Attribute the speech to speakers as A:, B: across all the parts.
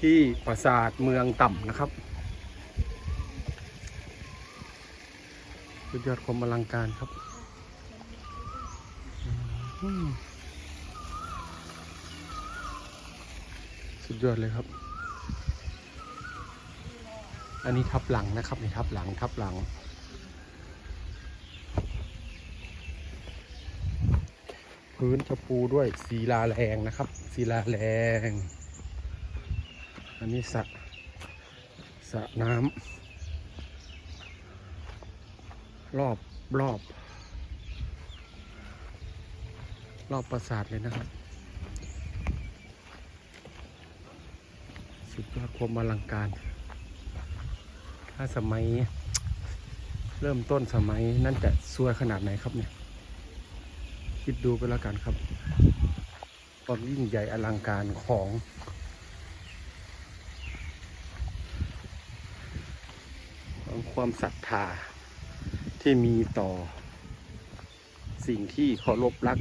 A: ที่ปราสาทเมืองต่ำนะครับสุดยอดความอลังการครับสุดยอดเลยครับ อันนี้ทับหลังนะครับนี่ทับหลังทับหลัง พื้นจะปูด้วยศิลาแรงนะครับศิลาแรง อันนี้สระสระน้ำรอบรอบ รอบปราสาทเลยนะครับ สุดยอดความอลังการ ถ้าสมัย เริ่มต้นสมัยนั่นจะสวยขนาดไหนครับเนี่ย คิดดูไปแล้วกันครับ ความยิ่งใหญ่อลังการของ ของ ความศรัทธาที่มีต่อสิ่งที่เคารพรัก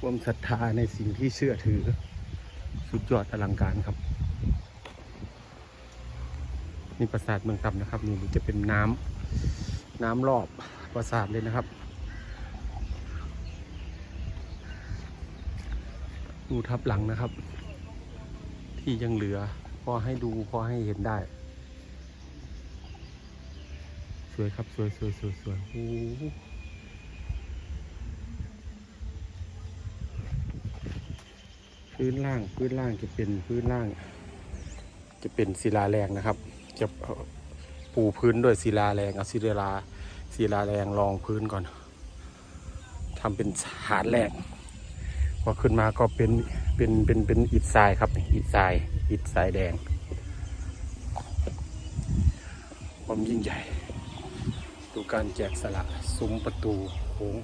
A: ความศรัทธาในสิ่งที่เชื่อถือ สุดยอดอลังการครับ นี่ปราสาทเมืองต่ำนะครับ นี่จะเป็นน้ำน้ำรอบปราสาทเลยนะครับดูทับหลังนะครับ ที่ยังเหลือ อให้ดูพอให้เห็นได้ สวยครับสวยสวยสวยสวยโอ้พื้นล่างพื้นล่างจะเป็นพื้นล่าง จะเป็นศิลาแรงนะครับ จะปูพื้นด้วยศิลาแรงเอาศิลาศิลาแรงรองพื้นก่อนทำเป็นฐานแร กพอขึ้นมาก็เป็นเป็นเป็นเป็นอิฐทรายครับอิฐทรายอิฐทรายแดงความยิ่งใหญ่ ดูการแจกสลักซุ้มประตูโค้ง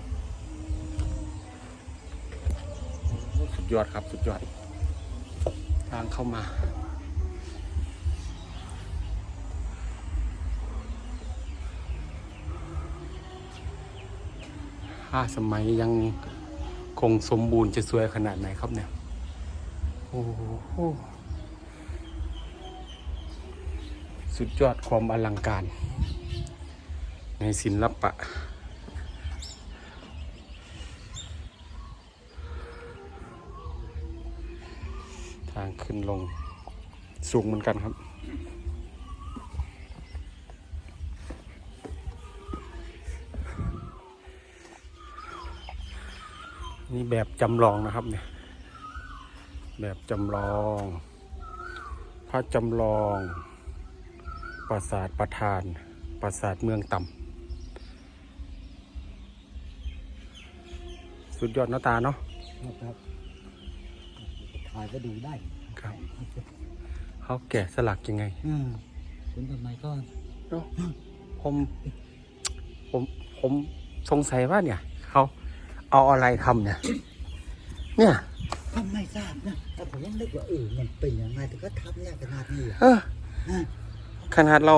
A: สุดยอดครับสุดยอด ทางเข้ามาถ้าสมัยยัง คงสมบูรณ์จะสวยขนาดไหนครับเนี่ย โอ้โห สุดยอดความอลังการ ในศิลปะ ทางขึ้นลงสูงเหมือนกันครับ นี่แบบจำลองนะครับเนี่ย แบบจำลองพระจำลองปราสาทประธานปราสาทเมืองต่ำสุดยอดหน้าตาเนาะ
B: นะครับถ่ายก็ดูได้
A: ครับเขาแกะสลักยังไง
B: อืมคุณทำไมก็
A: เนาะผมผมผมสงสัยว่าเนี่ยเขา เอาอะไรทำเนี่ย เนี่ย
B: ทำไม่ทราบนะแต่ผมยังนึกว่าเออมันเป็นยังไงแต่ก็ทำยากขนาดนี้อะ
A: เออ
B: ฮะ
A: ขนาดเรา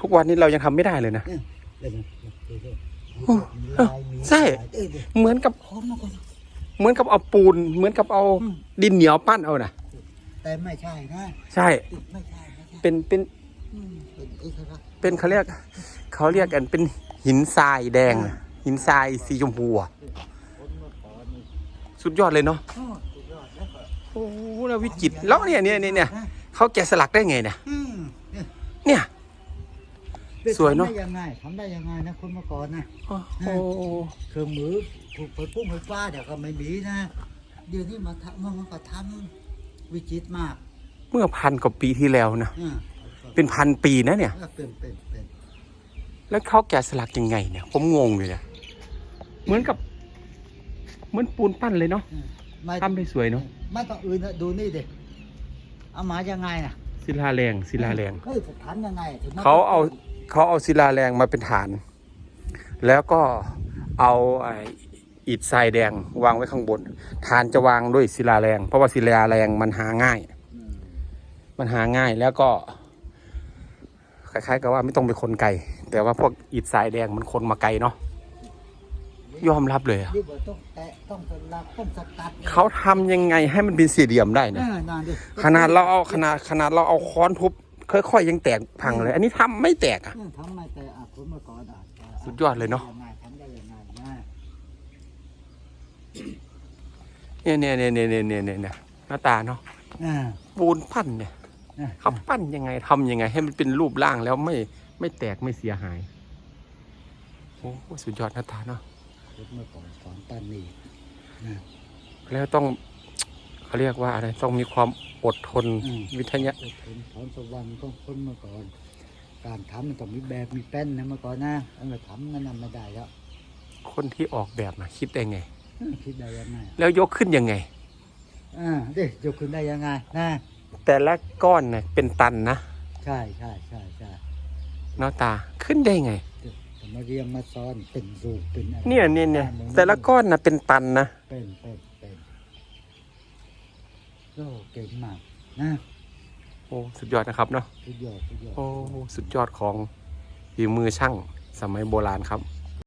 A: ทุกวันนี้เรายังทำไม่ได้เลยนะ
B: เนี่ยเดี๋ยวนะเดี๋ยวๆ
A: โอ้
B: มีลายมี
A: ใช่
B: ลายเออเดี๋ยว
A: เหมือนกับ
B: พร้อมมาก่อน
A: เหมือนกับเอาปูน เหมือนกับเอา
B: อืม
A: ดินเหนียวปั้นเอานะ
B: แต่ไม่ใช่นะ
A: ใช่
B: ไม่ใช่ไม่ใช่
A: เป็นเป็น
B: อืมเป็นเอกลักษณ์
A: เป็นเขาเรียกเขาเรียกกันเป็นหินทรายแดงน่ะหินทรายสีชมพูอะ
B: คนเมื่อก่อนนี่
A: สุดยอดเลยเนาะ
B: อ้อสุดยอดแล้วก็
A: โอ้โหแล้ววิจิตรแล้วเนี่ยเนี่ยเนี่ยเนี่ย
B: นะ
A: เขาแกะสลักได้ไงเนี่ย
B: อืมเนี่ย
A: เนี่ยสวยเนอะ
B: ทำได้ยังไงทำได้ยังไงนะคนเมื่อก่อนนะ
A: โอ้โห
B: เครื่องมือถูกไฟปุ้งไฟฟ้าเดี๋ยวก็ไม่มีนะเดี๋ยวนี้มาทำมันก็ทำวิจิตรมาก
A: เมื่อพันกว่าปีที่แล้วนะ
B: อ่า
A: เป็นพันปีนะเนี่ย
B: ก็เป็นเป็นเป็น
A: แล้วเขาแกะสลักยังไงเนี่ย ผมงงเลยเนี่ยเหมือนกับเห มือนปูนปั้นเลยเนาะ
B: อ่าไม่
A: ทำได้สวยเนาะ
B: ไม่ต้องอื่นนะดูนี่เด็กเอามายังไงน่ะ
A: ศิลาแรงศิลาแรง
B: เฮ้ยจะทำยังไงถึงม
A: เขาเอาเขาเอาศิลาแรงมาเป็นฐาน แล้วก็เอาไอ้อิฐทรายแดงวางไว้ข้างบน ฐานจะวางด้วยศิลาแรง เพราะว่าศิลาแรงมันหาง่าย
B: อืม
A: มันหาง่ายแล้วก็คล้ายๆกับว่าไม่ต้องไปคนไกลแต่ว่าพวกอิฐทรายแดงมันคนมาไกลเนาะ
B: ย
A: ยอมรับเลยอะ
B: นี่บ่ต้องแตะต้องสลักต้องสกัด
A: เขาทำยังไงให้มันเป็นสี่เหลี่ยมได้
B: เอ
A: เนี่ย
B: อนั่นดิ
A: ขนาดเราเอาขนาดขนาดเราเอาค้อนทุบค่อยๆยังแตกพังเลย อันนี้ทำไม่แตกอะ
B: เออทำไมแต่อาคุณมาก่อนอะ
A: สุดยอดเลยเนอะ
B: ยังไงทำได้ยังไงนะ
A: เนี่ยเนี่ยเนี่ยเนี่ยเนี่ยเนี่ยเนี่ยหน้าตาเนาะ
B: อ่า
A: ปูนปั้นเนี่ย
B: อ่า
A: เขาปั้นยังไงทำยังไง ให้มันเป็นรูปร่างแล้วไม่ไม่แตกไม่เสียหายโอ้โหสุดยอดหน้าตาเนาะ
B: เมื่อก่อนสอนตันนี่นะ
A: แล้วต้องเขาเรียกว่าอะไรต้องมีความอดทน
B: อืม
A: วิทยา
B: อดทนถอนสวรรค์ของคนเมื่อก่อน การทำมันต้องมีแบบมีแป้นนะเมื่อก่อนนะเอามาทำนั่นนะไม่ได้แล้ว
A: คนที่ออกแบบนะคิดได้ไง
B: เออคิดได้ยังไง
A: แล้วยกขึ้นยังไง
B: อ่าเด็กยกขึ้นได้ยังไงนะ
A: แต่ละก้อนเนี่ยเป็นตันนะ
B: ใช่ใช่ใช่ใช่
A: หน้าตาขึ้นได้ไง
B: แต่ มาเรียงมาซ้อนเป็นรูปเป็นอะไร
A: เนี่ยเนี่ยเนี่ยแต่ละก้อนนะเป็นตันนะ
B: เป็นเป็นเป็นโอ้เก่งมากนะ
A: โอ้สุดยอดนะครับเนาะ
B: สุดยอดสุดยอด
A: โอ้สุดยอดของฝีมือช่างสมัยโบราณครับ